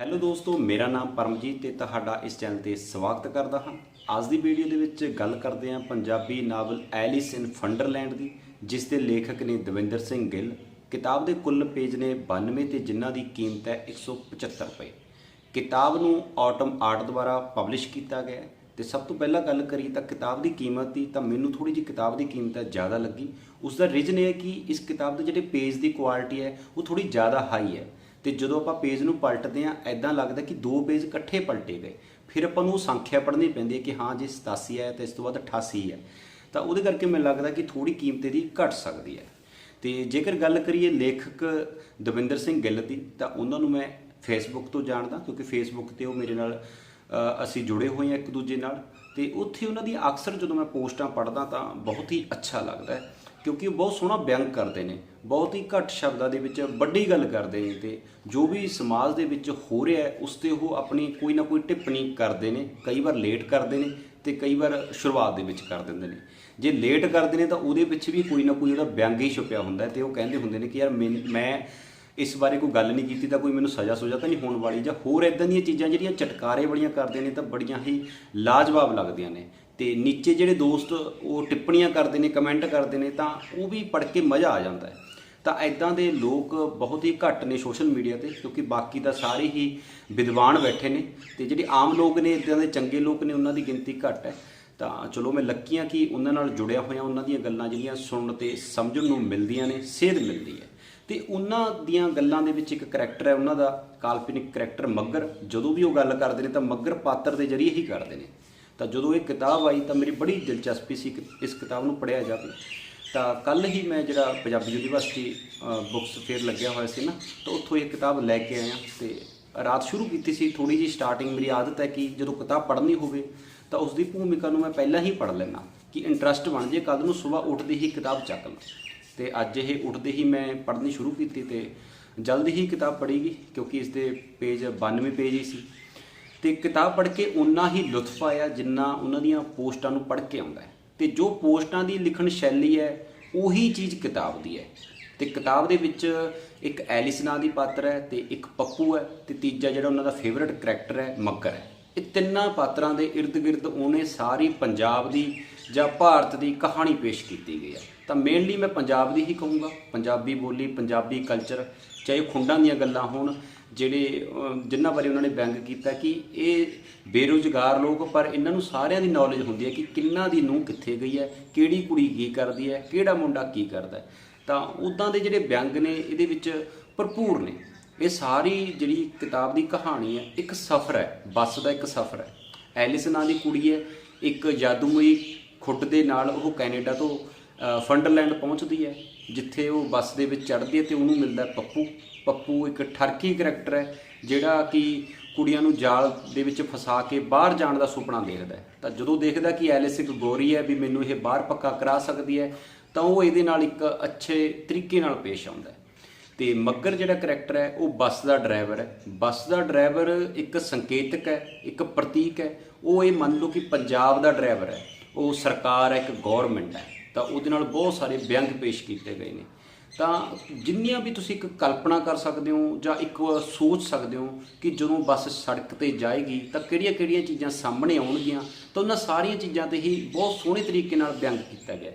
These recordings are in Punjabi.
ਹੈਲੋ ਦੋਸਤੋ, ਮੇਰਾ ਨਾਮ ਪਰਮਜੀਤ ਤੇ ਤੁਹਾਡਾ ਇਸ ਚੈਨਲ ਤੇ ਸਵਾਗਤ ਕਰਦਾ ਹਾਂ। ਅੱਜ ਦੀ ਵੀਡੀਓ ਦੇ ਵਿੱਚ ਗੱਲ ਕਰਦੇ ਹਾਂ Punjabi novel Alice in Wonderland ਦੀ, ਜਿਸ ਦੇ ਲੇਖਕ ਨੇ ਦਵਿੰਦਰ ਸਿੰਘ ਗਿੱਲ, ਕਿਤਾਬ ਦੇ ਕੁੱਲ ਪੇਜ ਨੇ 92 ਤੇ ਜਿਨ੍ਹਾਂ ਦੀ ਕੀਮਤ ਹੈ 175 ਰੁਪਏ। ਕਿਤਾਬ ਨੂੰ ਆਟਮ ਆਰਟ ਦੁਆਰਾ ਪਬਲਿਸ਼ ਕੀਤਾ ਗਿਆ ਹੈ ਤੇ ਸਭ ਤੋਂ ਪਹਿਲਾਂ ਗੱਲ ਕਰੀ ਤਾਂ ਕਿਤਾਬ ਦੀ ਕੀਮਤ ਦੀ, ਤਾਂ ਮੈਨੂੰ ਥੋੜੀ ਜਿਹੀ ਕਿਤਾਬ ਦੀ ਕੀਮਤ ਹੈ ਜ਼ਿਆਦਾ ਲੱਗੀ। ਉਸ ਦਾ ਰੀਜ਼ਨ ਇਹ ਹੈ ਕਿ ਇਸ ਕਿਤਾਬ ਦੇ ਜਿਹੜੇ ਪੇਜ ਦੀ ਕੁਆਲਿਟੀ ਹੈ, ਉਹ ਥੋੜੀ ਜ਼ਿਆਦਾ ਹਾਈ ਹੈ। ਤੇ ਜਦੋਂ ਆਪਾਂ ਪੇਜ ਨੂੰ ਪਲਟਦੇ ਆ ਐਦਾਂ ਲੱਗਦਾ ਕਿ ਦੋ ਪੇਜ ਇਕੱਠੇ ਪਲਟੇ ਗਏ। ਫਿਰ ਆਪਾਂ ਨੂੰ ਉਹ ਸੰਖਿਆ ਪੜ੍ਹਨੀ ਪੈਂਦੀ ਹੈ ਕਿ ਹਾਂ, ਜੇ 87 ਹੈ ਤੇ ਇਸ ਤੋਂ ਬਾਅਦ 88 ਹੈ। ਤਾਂ ਉਹਦੇ ਕਰਕੇ ਮੈਨੂੰ ਲੱਗਦਾ ਕਿ ਥੋੜੀ ਕੀਮਤ ਇਹਦੀ ਘਟ ਸਕਦੀ ਹੈ। ਤੇ ਜੇਕਰ ਗੱਲ ਕਰੀਏ ਲੇਖਕ ਦਵਿੰਦਰ ਸਿੰਘ ਗਿੱਲ ਦੀ, ਤਾਂ ਉਹਨਾਂ ਨੂੰ ਮੈਂ ਫੇਸਬੁੱਕ ਤੋਂ ਜਾਣਦਾ, ਕਿਉਂਕਿ ਫੇਸਬੁੱਕ ਤੇ ਉਹ ਮੇਰੇ ਨਾਲ ਅਸੀਂ ਜੁੜੇ ਹੋਏ ਹਾਂ ਇੱਕ ਦੂਜੇ ਨਾਲ। ਤੇ ਉੱਥੇ ਉਹਨਾਂ ਦੀ ਅਕਸਰ ਜਦੋਂ ਮੈਂ ਪੋਸਟਾਂ ਪੜ੍ਹਦਾ ਤਾਂ ਬਹੁਤ ਹੀ ਅੱਛਾ ਲੱਗਦਾ ਹੈ। ਕਿਉਂਕਿ ਉਹ ਬਹੁਤ ਸੋਹਣਾ ਬਿਆਨ ਕਰਦੇ ਨੇ, ਬਹੁਤ ਹੀ ਘੱਟ ਸ਼ਬਦਾਂ ਦੇ ਵਿੱਚ ਵੱਡੀ ਗੱਲ ਕਰਦੇ ਨੇ ਤੇ ਜੋ ਵੀ ਸਮਾਜ ਦੇ ਵਿੱਚ ਹੋ ਰਿਹਾ ਹੈ, ਉਸ ਤੇ ਉਹ ਆਪਣੀ ਕੋਈ ਨਾ ਕੋਈ ਟਿੱਪਣੀ ਕਰਦੇ ਨੇ, ਕਈ ਵਾਰ ਲੇਟ ਕਰਦੇ ਨੇ ਤੇ ਕਈ ਵਾਰ ਸ਼ੁਰੂਆਤ ਦੇ ਵਿੱਚ ਕਰ ਦਿੰਦੇ ਨੇ। ਜੇ ਲੇਟ ਕਰਦੇ ਨੇ ਤਾਂ ਉਹਦੇ ਵਿੱਚ ਵੀ ਕੋਈ ਨਾ ਕੋਈ ਉਹਦਾ ਵਿਅੰਗ ਹੀ ਛੁਪਿਆ ਹੁੰਦਾ ਹੈ ਤੇ ਉਹ ਕਹਿੰਦੇ ਹੁੰਦੇ ਨੇ ਕਿ ਯਾਰ ਮੈਨ- ਮੈਂ ਇਸ ਬਾਰੇ ਕੋਈ ਗੱਲ ਨਹੀਂ ਕੀਤੀ ਤਾਂ ਕੋਈ ਮੈਨੂੰ ਸਜ਼ਾ ਸੁਜਾ ਤਾਂ ਨਹੀਂ ਹੋਣ ਵਾਲੀ ਜਾਂ ਹੋਰ ਇਦਾਂ ਦੀਆਂ ਚੀਜ਼ਾਂ ਜਿਹੜੀਆਂ ਚਟਕਾਰੇ ਵਾਲੀਆਂ ਕਰਦੇ ਨੇ ਤਾਂ ਬੜੀਆਂ ਹੀ ਲਾਜਵਾਬ ਲੱਗਦੀਆਂ ਨੇ। ਤੇ ਨੀਚੇ ਜਿਹੜੇ ਦੋਸਤ ਉਹ ਟਿੱਪਣੀਆਂ ਕਰਦੇ ਨੇ ਕਮੈਂਟ ਕਰਦੇ ਨੇ, ਤਾਂ ਉਹ ਵੀ ਪੜ੍ਹ ਕੇ ਮਜ਼ਾ ਆ ਜਾਂਦਾ ਹੈ। ਤਾਂ ਐਦਾਂ ਦੇ ਲੋਕ ਬਹੁਤ ਹੀ ਘੱਟ ਨੇ ਸੋਸ਼ਲ ਮੀਡੀਆ ਤੇ, ਕਿਉਂਕਿ ਬਾਕੀ ਤਾਂ ਸਾਰੇ ਹੀ ਵਿਦਵਾਨ ਬੈਠੇ ਨੇ ਤੇ ਜਿਹੜੇ ਆਮ ਲੋਕ ਨੇ ਇਦਾਂ ਦੇ ਚੰਗੇ ਲੋਕ ਨੇ, ਉਹਨਾਂ ਦੀ ਗਿਣਤੀ ਘੱਟ ਹੈ। ਤਾਂ ਚਲੋ ਮੈਂ ਲੱਕੀਆਂ ਕਿ ਉਹਨਾਂ ਨਾਲ ਜੁੜਿਆ ਹੋਇਆ, ਉਹਨਾਂ ਦੀਆਂ ਗੱਲਾਂ ਜਿਹੜੀਆਂ ਸੁਣਨ ਤੇ ਸਮਝਣ ਨੂੰ ਮਿਲਦੀਆਂ ਨੇ, ਸੇਧ ਮਿਲਦੀ ਹੈ। ਤੇ ਉਹਨਾਂ ਦੀਆਂ ਗੱਲਾਂ ਦੇ ਵਿੱਚ ਇੱਕ ਕਰੈਕਟਰ ਹੈ, ਉਹਨਾਂ ਦਾ ਕਾਲਪਨਿਕ ਕਰੈਕਟਰ ਮੱਗਰ। ਜਦੋਂ ਵੀ ਉਹ ਗੱਲ ਕਰਦੇ ਨੇ, ਤਾਂ ਮੱਗਰ ਪਾਤਰ ਦੇ ਜ਼ਰੀਏ ਹੀ ਕਰਦੇ ਨੇ। ਤਾਂ ਜਦੋਂ ਇਹ ਕਿਤਾਬ ਆਈ ਤਾਂ ਮੇਰੀ ਬੜੀ ਦਿਲਚਸਪੀ ਸੀ ਕਿ ਇਸ ਕਿਤਾਬ ਨੂੰ ਪੜ੍ਹਿਆ ਜਾਵੇ। ਤਾਂ ਕੱਲ ਹੀ ਮੈਂ ਜਿਹੜਾ ਪੰਜਾਬੀ ਯੂਨੀਵਰਸਿਟੀ ਬੁੱਕਸ ਫੇਅਰ ਲੱਗਿਆ ਹੋਇਆ ਸੀ ਨਾ, ਤਾਂ ਉੱਥੋਂ ਇਹ ਕਿਤਾਬ ਲੈ ਕੇ ਆਇਆ ਤੇ ਰਾਤ ਸ਼ੁਰੂ ਕੀਤੀ ਸੀ। ਥੋੜੀ ਜੀ ਸਟਾਰਟਿੰਗ ਮੇਰੀ ਆਦਤ ਹੈ ਕਿ ਜਦੋਂ ਕਿਤਾਬ ਪੜ੍ਹਨੀ ਹੋਵੇ ਤਾਂ ਉਸ ਦੀ ਭੂਮਿਕਾ ਨੂੰ ਮੈਂ ਪਹਿਲਾਂ ਹੀ ਪੜ੍ਹ ਲੈਣਾ ਕਿ ਇੰਟਰਸਟ ਬਣ ਜੇ ਕੱਲ ਨੂੰ ਸਵੇਰ ਉੱਠਦੇ ਹੀ ਕਿਤਾਬ ਚੱਕ ਲਾਂ। ਤੇ ਅੱਜ ਇਹ ਉੱਠਦੇ ਹੀ ਮੈਂ ਪੜ੍ਹਨੀ ਸ਼ੁਰੂ ਕੀਤੀ ਤੇ ਜਲਦੀ ਹੀ ਕਿਤਾਬ ਪੜ੍ਹੀਗੀ ਕਿਉਂਕਿ ਇਸ ਦੇ ਪੇਜ 92 ਪੇਜ ਹੀ ਸੀ। ਤੇ ਕਿਤਾਬ ਪੜ੍ਹ ਕੇ ਉਨਾ ਹੀ ਲੁਤਫ ਆਇਆ ਜਿੰਨਾ ਉਹਨਾਂ ਦੀਆਂ ਪੋਸਟਾਂ ਨੂੰ ਪੜ੍ਹ ਕੇ ਆਉਂਦਾ ਹੈ। ਤੇ ਜੋ ਪੋਸਟਾਂ ਦੀ ਲਿਖਣ ਸ਼ੈਲੀ ਹੈ, ਉਹੀ ਚੀਜ਼ ਕਿਤਾਬ ਦੀ ਹੈ। ਤੇ ਕਿਤਾਬ ਦੇ ਵਿੱਚ ਇੱਕ ਐਲਿਸ ਨਾਂ ਦੀ ਪਾਤਰ ਹੈ ਤੇ ਇੱਕ ਪੱਪੂ ਹੈ ਤੇ ਤੀਜਾ ਜਿਹੜਾ ਉਹਨਾਂ ਦਾ ਫੇਵਰਿਟ ਕਰੈਕਟਰ ਹੈ ਮੱਕਰ ਹੈ। ਇਹ ਤਿੰਨਾਂ ਪਾਤਰਾਂ ਦੇ ird-gird ਉਹਨੇ ਸਾਰੀ ਪੰਜਾਬ ਦੀ ਜਾਂ ਭਾਰਤ ਦੀ ਕਹਾਣੀ ਪੇਸ਼ ਕੀਤੀ ਗਈ ਹੈ। ਤਾਂ ਮੇਨਲੀ ਮੈਂ ਪੰਜਾਬ ਦੀ ਹੀ ਕਹੂੰਗਾ। ਪੰਜਾਬੀ ਬੋਲੀ, ਪੰਜਾਬੀ ਕਲਚਰ ਚਾਹੇ ਖੁੰਡਾਂ ਦੀਆਂ ਗੱਲਾਂ ਹੋਣ ਜਿਹੜੇ ਅਹ, ਬਾਰੇ ਉਹਨਾਂ ਨੇ ਵਿਅੰਗ ਕੀਤਾ ਕਿ ਇਹ ਬੇਰੁਜ਼ਗਾਰ ਲੋਕ ਪਰ ਇਹਨਾਂ ਨੂੰ ਸਾਰਿਆਂ ਦੀ ਨੌਲੇਜ ਹੁੰਦੀ ਹੈ ਕਿ ਕਿੰਨਾ ਦੀ ਨੂੰਹ ਕਿੱਥੇ ਗਈ ਹੈ ਕਿਹੜੀ ਕੁੜੀ ਕੀ ਕਰਦੀ ਹੈ ਕਿਹੜਾ ਮੁੰਡਾ ਕੀ ਕਰਦਾ ਤਾਂ ਉਦਾਂ ਦੇ ਜਿਹੜੇ ਵਿਅੰਗ ਨੇ ਇਹਦੇ ਵਿੱਚ ਭਰਪੂਰ ਨੇ। ਇਹ ਸਾਰੀ ਜਿਹੜੀ ਕਿਤਾਬ ਦੀ ਕਹਾਣੀ ਹੈ ਇੱਕ ਸਫ਼ਰ ਹੈ ਬੱਸ ਦਾ ਇੱਕ ਸਫ਼ਰ ਹੈ। ਐਲਿਸ ਨਾਂ ਦੀ ਕੁੜੀ ਹੈ ਇੱਕ ਜਾਦੂਮਈ ਖੁੱਡ ਦੇ ਨਾਲ ਉਹ ਕੈਨੇਡਾ ਤੋਂ ਫੰਡਰਲੈਂਡ ਪਹੁੰਚਦੀ ਹੈ, ਜਿੱਥੇ ਉਹ ਬੱਸ ਦੇ ਵਿੱਚ ਚੜ੍ਹਦੀ ਹੈ ਤੇ ਉਹਨੂੰ ਮਿਲਦਾ ਪੱਪੂ। ਪੱਪੂ ਇੱਕ ਠਰਕੀ ਕਰੈਕਟਰ ਹੈ, ਜਿਹੜਾ ਕਿ ਕੁੜੀਆਂ ਨੂੰ ਜਾਲ ਦੇ ਵਿੱਚ ਫਸਾ ਕੇ ਬਾਹਰ ਜਾਣ ਦਾ ਸੁਪਨਾ ਦੇਖਦਾ ਹੈ। ਤਾਂ ਜਦੋਂ ਦੇਖਦਾ ਕਿ ਐਲਿਸ ਇੱਕ ਗੋਰੀ ਹੈ ਵੀ ਮੈਨੂੰ ਇਹ ਬਾਹਰ ਪੱਕਾ ਕਰਾ ਸਕਦੀ ਹੈ, ਤਾਂ ਉਹ ਇਹਦੇ ਨਾਲ ਇੱਕ ਅੱਛੇ ਤਰੀਕੇ ਨਾਲ ਪੇਸ਼ ਆਉਂਦਾ ਹੈ। ਤੇ ਮੱਗਰ ਜਿਹੜਾ ਕਰੈਕਟਰ ਹੈ, ਉਹ ਬੱਸ ਦਾ ਡਰਾਈਵਰ ਹੈ। ਬੱਸ ਦਾ ਡਰਾਈਵਰ ਇੱਕ ਸੰਕੇਤਕ ਹੈ, ਇੱਕ ਪ੍ਰਤੀਕ ਹੈ। ਉਹ ਇਹ ਮੰਨ ਲਓ ਕਿ ਪੰਜਾਬ ਦਾ ਡਰਾਈਵਰ ਹੈ। ਉਹ ਸਰਕਾਰ ਹੈ, ਇੱਕ ਗਵਰਨਮੈਂਟ ਹੈ। ਤਾਂ ਉਹਦੇ ਨਾਲ ਬਹੁਤ ਸਾਰੇ ਵਿਅੰਗ ਪੇਸ਼ ਕੀਤੇ ਗਏ ਨੇ। ਤਾਂ ਜਿੰਨੀਆਂ ਵੀ ਤੁਸੀਂ ਇੱਕ ਕਲਪਨਾ ਕਰ ਸਕਦੇ ਹੋ ਜਾਂ ਇੱਕ ਸੋਚ ਸਕਦੇ ਹੋ ਕਿ ਜਦੋਂ ਬੱਸ ਸੜਕ ਤੇ ਜਾਏਗੀ ਤਾਂ ਕਿਹੜੀਆਂ-ਕਿਹੜੀਆਂ ਚੀਜ਼ਾਂ ਸਾਹਮਣੇ ਆਉਣਗੀਆਂ, ਤਾਂ ਉਹਨਾਂ ਸਾਰੀਆਂ ਚੀਜ਼ਾਂ ਤੇ ਹੀ ਬਹੁਤ ਸੋਹਣੇ ਤਰੀਕੇ ਨਾਲ ਵਿਅੰਗ ਕੀਤਾ ਗਿਆ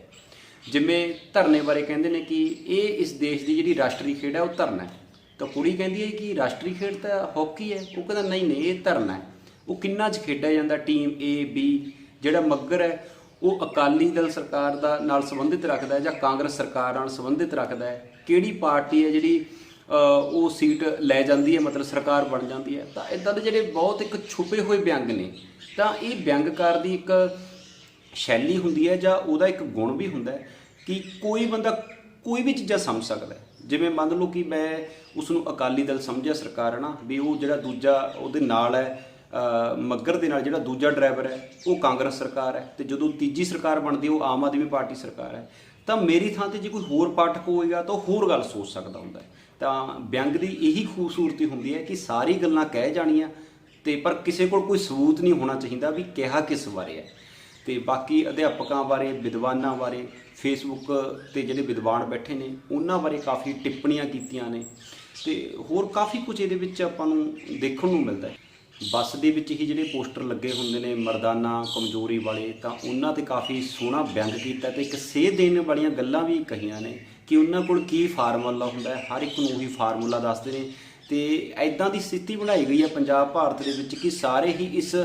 ਜਿਵੇਂ ਧਰਨੇ ਬਾਰੇ ਕਹਿੰਦੇ ਨੇ ਕਿ ਇਹ ਇਸ ਦੇਸ਼ ਦੀ ਜਿਹੜੀ ਰਾਸ਼ਟਰੀ ਖੇਡ ਹੈ, ਉਹ ਧਰਨਾ ਹੈ। ਤਾਂ ਕੁੜੀ ਕਹਿੰਦੀ ਹੈ ਕਿ ਰਾਸ਼ਟਰੀ ਖੇਡ ਤਾਂ ਹਾਕੀ ਹੈ। ਉਹ ਕਹਿੰਦਾ, ਨਹੀਂ ਨਹੀਂ, ਇਹ ਧਰਨਾ ਹੈ। ਉਹ ਕਿੰਨਾ ਚ ਖੇਡਿਆ ਜਾਂਦਾ, ਟੀਮ A, B ਜਿਹੜਾ ਮੱਗਰ ਹੈ ਉਹ ਅਕਾਲੀ ਦਲ ਸਰਕਾਰ ਦਾ ਨਾਲ ਸੰਬੰਧਿਤ ਰੱਖਦਾ ਹੈ ਜਾਂ ਕਾਂਗਰਸ ਸਰਕਾਰ ਨਾਲ ਸੰਬੰਧਿਤ ਰੱਖਦਾ ਹੈ? ਕਿਹੜੀ ਪਾਰਟੀ ਹੈ ਜਿਹੜੀ ਉਹ ਸੀਟ ਲੈ ਜਾਂਦੀ ਹੈ, ਮਤਲਬ ਸਰਕਾਰ ਬਣ ਜਾਂਦੀ ਹੈ? ਤਾਂ ਇਦਾਂ ਦੇ ਜਿਹੜੇ ਬਹੁਤ ਇੱਕ ਛੁਪੇ ਹੋਏ ਵਿਅੰਗ ਨੇ, ਤਾਂ ਇਹ ਵਿਅੰਗਕਾਰ ਦੀ ਇੱਕ ਸ਼ੈਲੀ ਹੁੰਦੀ ਹੈ ਜਾਂ ਉਹਦਾ ਇੱਕ ਗੁਣ ਵੀ ਹੁੰਦਾ ਹੈ ਕਿ ਕੋਈ ਬੰਦਾ ਕੋਈ ਵੀ ਚੀਜ਼ਾਂ ਸਮਝ ਸਕਦਾ ਜਿਵੇਂ ਮੰਨ ਲਓ ਕਿ ਮੈਂ ਉਸ ਨੂੰ ਅਕਾਲੀ ਦਲ ਸਮਝਿਆ ਸਰਕਾਰ ਹੈ ਨਾ ਵੀ ਉਹ ਜਿਹੜਾ ਦੂਜਾ ਉਹਦੇ ਨਾਲ ਹੈ ਮੱਗਰ ਦੇ ਨਾਲ ਜਿਹੜਾ ਦੂਜਾ ਡਰਾਈਵਰ ਹੈ, ਉਹ ਕਾਂਗਰਸ ਸਰਕਾਰ ਹੈ ਤੇ ਜਦੋਂ ਤੀਜੀ ਸਰਕਾਰ ਬਣਦੀ ਉਹ ਆਮ ਆਦਮੀ ਪਾਰਟੀ ਸਰਕਾਰ ਹੈ। ਤਾਂ ਮੇਰੀ ਥਾਂ ਤੇ ਜੇ ਕੋਈ ਹੋਰ ਪਾਠਕ ਹੋਏਗਾ, ਤਾਂ ਉਹ ਹੋਰ ਗੱਲ ਸੋਚ ਸਕਦਾ ਹੁੰਦਾ ਹੈ। ਤਾਂ ਵਿਅੰਗ ਦੀ ਇਹੀ ਖੂਬਸੂਰਤੀ ਹੁੰਦੀ ਹੈ ਕਿ ਸਾਰੀ ਗੱਲਾਂ ਕਹਿ ਜਾਣੀਆਂ ਤੇ ਪਰ ਕਿਸੇ ਕੋਲ ਕੋਈ ਸਬੂਤ ਨਹੀਂ ਹੋਣਾ ਚਾਹੀਦਾ ਵੀ ਕਿਹਾ ਕਿਸ ਬਾਰੇ ਹੈ। ਤੇ ਬਾਕੀ ਅਧਿਆਪਕਾਂ ਬਾਰੇ, ਵਿਦਵਾਨਾਂ ਬਾਰੇ ਫੇਸਬੁੱਕ ਤੇ ਜਿਹੜੇ ਵਿਦਵਾਨ ਬੈਠੇ ਨੇ, ਉਹਨਾਂ ਬਾਰੇ ਕਾਫੀ ਟਿੱਪਣੀਆਂ ਕੀਤੀਆਂ ਨੇ ਤੇ ਹੋਰ ਕਾਫੀ ਕੁਝ ਇਹਦੇ ਵਿੱਚ ਆਪਾਂ ਨੂੰ ਦੇਖਣ ਨੂੰ ਮਿਲਦਾ ਹੈ। ਬੱਸ ਦੇ ਵਿੱਚ ਹੀ ਜਿਹੜੇ ਪੋਸਟਰ ਲੱਗੇ ਹੁੰਦੇ ਨੇ ਮਰਦਾਨਾ, ਕਮਜ਼ੋਰੀ ਵਾਲੇ, ਤਾਂ ਉਹਨਾਂ ਤੇ ਕਾਫੀ ਸੋਹਣਾ ਬਿਆਨ ਕੀਤਾ ਤੇ ਇੱਕ ਸੇਧ ਦੇਣ ਵਾਲੀਆਂ ਗੱਲਾਂ ਵੀ ਕਹੀਆਂ ਨੇ ਕਿ ਉਹਨਾਂ ਕੋਲ ਕੀ ਫਾਰਮੂਲਾ ਹੁੰਦਾ ਹੈ, ਹਰ ਇੱਕ ਨੂੰ ਉਹੀ ਫਾਰਮੂਲਾ ਦੱਸਦੇ ਨੇ। ਤੇ ਐਦਾਂ ਦੀ ਸਥਿਤੀ ਬਣਾਈ ਗਈ ਹੈ ਪੰਜਾਬ, ਭਾਰਤ ਦੇ ਵਿੱਚ ਕਿ ਸਾਰੇ ਹੀ ਇਸ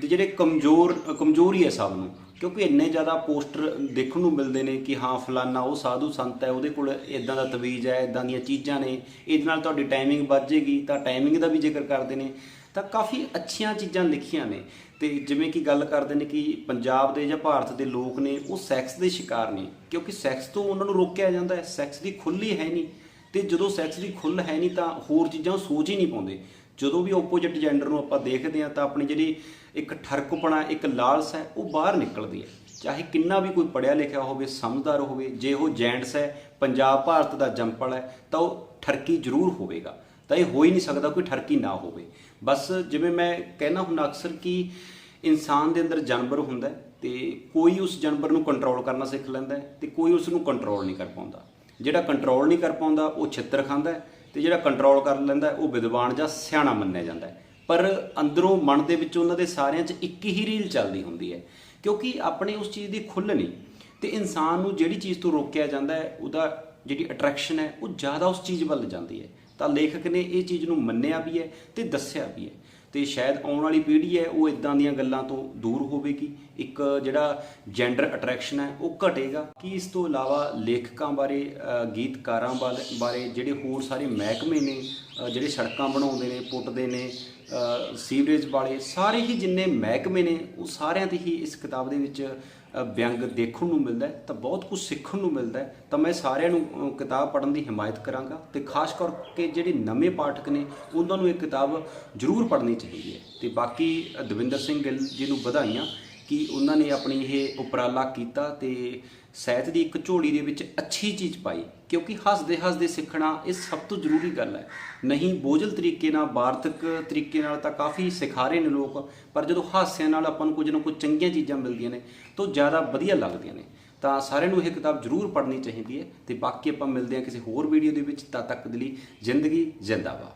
ਦੇ ਜਿਹੜੇ ਕਮਜ਼ੋਰ, ਕਮਜ਼ੋਰੀ ਹੈ ਸਭ ਨੂੰ, ਕਿਉਂਕਿ ਇੰਨੇ ਜ਼ਿਆਦਾ ਪੋਸਟਰ ਦੇਖਣ ਨੂੰ ਮਿਲਦੇ ਨੇ ਕਿ ਹਾਂ, ਫਲਾਨਾ ਉਹ ਸਾਧੂ ਸੰਤ ਹੈ, ਉਹਦੇ ਕੋਲ ਇਦਾਂ ਦਾ ਤਵੀਜ਼ ਹੈ ਇਦਾਂ ਦੀਆਂ ਚੀਜ਼ਾਂ ਨੇ, ਇਹਦੇ ਨਾਲ ਤੁਹਾਡੀ ਟਾਈਮਿੰਗ ਵੱਧ ਜੇਗੀ ਤਾਂ ਟਾਈਮਿੰਗ ਦਾ ਵੀ ਜ਼ਿਕਰ ਕਰਦੇ ਨੇ। ਤਾਂ ਕਾਫੀ ਅੱਛੀਆਂ ਚੀਜ਼ਾਂ ਲਿਖੀਆਂ ਨੇ। ਤੇ ਜਿਵੇਂ ਕਿ ਗੱਲ ਕਰਦੇ ਨੇ ਕਿ ਪੰਜਾਬ ਦੇ ਜਾਂ ਭਾਰਤ ਦੇ ਲੋਕ ਨੇ, ਉਹ ਸੈਕਸ ਦੇ ਸ਼ਿਕਾਰ ਨੇ। ਕਿਉਂਕਿ ਸੈਕਸ ਤੋਂ ਉਹਨਾਂ ਨੂੰ ਰੋਕਿਆ ਜਾਂਦਾ ਹੈ। ਸੈਕਸ ਦੀ ਖੁੱਲ੍ਹ ਹੈ ਨਹੀਂ। ਤੇ ਜਦੋਂ ਸੈਕਸ ਦੀ ਖੁੱਲ੍ਹ ਹੈ ਨਹੀਂ ਤਾਂ ਹੋਰ ਚੀਜ਼ਾਂ ਉਹ ਸੋਚ ਹੀ ਨਹੀਂ ਪਾਉਂਦੇ। ਜਦੋਂ ਵੀ ਆਪੋਜੀਟ ਜੈਂਡਰ ਨੂੰ ਆਪਾਂ ਦੇਖਦੇ ਹਾਂ ਤਾਂ ਆਪਣੀ ਜਿਹੜੀ ਇੱਕ ਠਰਕਪਣਾ, ਇੱਕ ਲਾਲਸ ਹੈ, ਉਹ ਬਾਹਰ ਨਿਕਲਦੀ ਹੈ। ਚਾਹੇ ਕਿੰਨਾ ਵੀ ਕੋਈ ਪੜਿਆ ਲਿਖਿਆ ਹੋਵੇ, ਸਮਝਦਾਰ ਹੋਵੇ, ਜੇ ਉਹ ਜੈਂਟਸ ਹੈ, ਪੰਜਾਬ, ਭਾਰਤ ਦਾ ਜੰਪਲ ਹੈ, ਤਾਂ ਉਹ ਠਰਕੀ ਜ਼ਰੂਰ ਹੋਵੇਗਾ। ਤਾਂ ਇਹ ਹੋ ਹੀ ਨਹੀਂ ਸਕਦਾ ਕੋਈ ਠਰਕੀ ਨਾ ਹੋਵੇ। ਬਸ ਜਿਵੇਂ ਮੈਂ ਕਹਿਣਾ ਹੁੰਦਾ ਅਕਸਰ ਕਿ ਇਨਸਾਨ ਦੇ ਅੰਦਰ ਜਾਨਵਰ ਹੁੰਦਾ ਹੈ ਤੇ ਕੋਈ ਉਸ ਜਾਨਵਰ ਨੂੰ ਕੰਟਰੋਲ ਕਰਨਾ ਸਿੱਖ ਲੈਂਦਾ ਹੈ ਤੇ ਕੋਈ ਉਸ ਨੂੰ ਕੰਟਰੋਲ ਨਹੀਂ ਕਰ ਪਾਉਂਦਾ। ਜਿਹੜਾ ਕੰਟਰੋਲ ਨਹੀਂ ਕਰ ਪਾਉਂਦਾ, ਉਹ ਛਿੱਤਰ ਖਾਂਦਾ ਹੈ ਤੇ ਜਿਹੜਾ ਕੰਟਰੋਲ ਕਰ ਲੈਂਦਾ ਉਹ ਵਿਦਵਾਨ ਜਾਂ ਸਿਆਣਾ ਮੰਨਿਆ ਜਾਂਦਾ ਪਰ ਅੰਦਰੋਂ ਮਨ ਦੇ ਵਿੱਚ ਉਹਨਾਂ ਦੇ ਸਾਰਿਆਂ 'ਚ ਇੱਕ ਹੀ ਰੀਲ ਚੱਲਦੀ ਹੁੰਦੀ ਹੈ, ਕਿਉਂਕਿ ਆਪਣੇ ਉਸ ਚੀਜ਼ ਦੀ ਖੁੱਲ੍ਹ ਨਹੀਂ ਤੇ ਇਨਸਾਨ ਨੂੰ ਜਿਹੜੀ ਚੀਜ਼ ਤੋਂ ਰੋਕਿਆ ਜਾਂਦਾ ਹੈ, ਉਹਦਾ ਜਿਹੜੀ ਅਟਰੈਕਸ਼ਨ ਹੈ, ਉਹ ਜ਼ਿਆਦਾ ਉਸ ਚੀਜ਼ ਵੱਲ ਜਾਂਦੀ ਹੈ। ਤਾਂ ਲੇਖਕ ਨੇ ਇਹ ਚੀਜ਼ ਨੂੰ ਮੰਨਿਆ ਵੀ ਹੈ ਤੇ ਦੱਸਿਆ ਵੀ ਹੈ। ਤੇ ਸ਼ਾਇਦ ਆਉਣ ਵਾਲੀ ਪੀੜ੍ਹੀ ਹੈ, ਉਹ ਇਦਾਂ ਦੀਆਂ ਗੱਲਾਂ ਤੋਂ ਦੂਰ ਹੋਵੇਗੀ। ਇੱਕ ਜਿਹੜਾ ਜੈਂਡਰ ਅਟਰੈਕਸ਼ਨ ਹੈ, ਉਹ ਘਟੇਗਾ। ਕਿ ਇਸ ਤੋਂ ਇਲਾਵਾ ਲੇਖਕਾਂ ਬਾਰੇ ਗੀਤਕਾਰਾਂ ਬਾਰੇ- ਬਾਰੇ ਜਿਹੜੇ ਹੋਰ ਸਾਰੇ ਮਹਿਕਮੇ ਨੇ ਜਿਹੜੇ ਸੜਕਾਂ ਬਣਾਉਂਦੇ ਨੇ, ਪੁੱਟਦੇ ਨੇ ਸੀਵਰੇਜ ਵਾਲੇ, ਸਾਰੇ ਹੀ ਜਿੰਨੇ ਮਹਿਕਮੇ ਨੇ, ਉਹ ਸਾਰਿਆਂ ਤੇ ਹੀ ਇਸ ਕਿਤਾਬ ਦੇ ਵਿੱਚ ਵਿਅੰਗ ਦੇਖਣ ਨੂੰ ਮਿਲਦਾ ਹੈ, ਤਾਂ ਬਹੁਤ ਕੁਝ ਸਿੱਖਣ ਨੂੰ ਮਿਲਦਾ ਹੈ। ਤਾਂ ਮੈਂ ਸਾਰਿਆਂ ਨੂੰ ਕਿਤਾਬ ਪੜ੍ਹਨ ਦੀ ਹਿਮਾਇਤ ਕਰਾਂਗਾ ਤੇ ਖਾਸ ਕਰਕੇ ਜਿਹੜੇ ਨਵੇਂ ਪਾਠਕ ਨੇ, ਉਹਨਾਂ ਨੂੰ ਇਹ ਕਿਤਾਬ ਜ਼ਰੂਰ ਪੜ੍ਹਨੀ ਚਾਹੀਦੀ ਹੈ। ਤੇ ਬਾਕੀ ਦਵਿੰਦਰ ਸਿੰਘ ਗਿੱਲ ਜੀ ਨੂੰ ਵਧਾਈਆਂ। ਕਿ ਉਹਨਾਂ ਨੇ ਆਪਣੀ ਇਹ ਉਪਰਾਲਾ ਕੀਤਾ ਤੇ ਸਾਹਿਤ ਦੀ ਇੱਕ ਝੋਲੀ ਦੇ ਵਿੱਚ ਅੱਛੀ ਚੀਜ਼ ਪਾਈ, ਕਿਉਂਕਿ ਹੱਸਦੇ ਹੱਸਦੇ ਸਿੱਖਣਾ ਇਹ ਸਭ ਤੋਂ ਜ਼ਰੂਰੀ ਗੱਲ ਹੈ। ਨਹੀਂ ਬੋਝਲ ਤਰੀਕੇ ਨਾਲ ਵਾਰਤਕ ਤਰੀਕੇ ਨਾਲ ਤਾਂ ਕਾਫੀ ਸਿਖਾ ਰਹੇ ਨੇ ਲੋਕ, ਪਰ ਜਦੋਂ ਹਾਸਿਆਂ ਨਾਲ ਆਪਾਂ ਨੂੰ ਕੁਝ ਨਾ ਕੁਝ ਚੰਗੀਆਂ ਚੀਜ਼ਾਂ ਮਿਲਦੀਆਂ ਨੇ, ਤਾਂ ਉਹ ਜ਼ਿਆਦਾ ਵਧੀਆ ਲੱਗਦੀਆਂ ਨੇ। ਤਾਂ ਸਾਰਿਆਂ ਨੂੰ ਇਹ ਕਿਤਾਬ ਜ਼ਰੂਰ ਪੜ੍ਹਨੀ ਚਾਹੀਦੀ ਹੈ ਤੇ ਬਾਕੀ ਆਪਾਂ ਮਿਲਦੇ ਹਾਂ ਕਿਸੇ ਹੋਰ ਵੀਡੀਓ ਦੇ ਵਿੱਚ, ਤਦ ਤੱਕ ਦੇ ਲਈ ਜ਼ਿੰਦਗੀ ਜ਼ਿੰਦਾਬਾਦ।